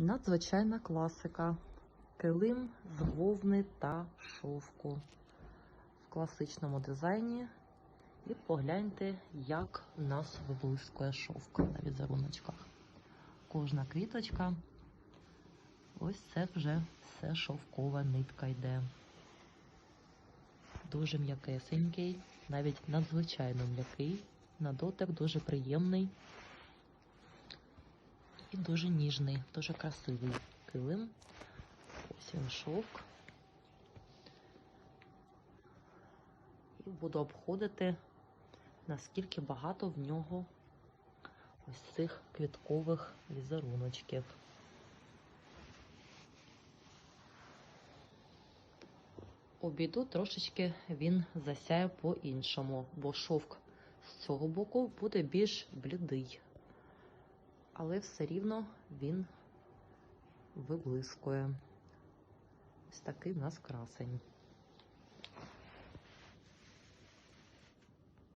Надзвичайна класика. Килим з вовни та шовку в класичному дизайні. І погляньте, як у нас виблискує шовк на візеруночках. Кожна квіточка. Ось це вже все шовкова нитка йде. Дуже м'якесенький, навіть надзвичайно м'який. На дотик дуже приємний і дуже ніжний, дуже красивий килим. Ось він шовк. І буду обходити, наскільки багато в нього ось цих квіткових візеруночків. Обійду трошечки він засяє по-іншому, бо шовк з цього боку буде більш блідий. Але все рівно він виблискує. Ось такий в нас красень.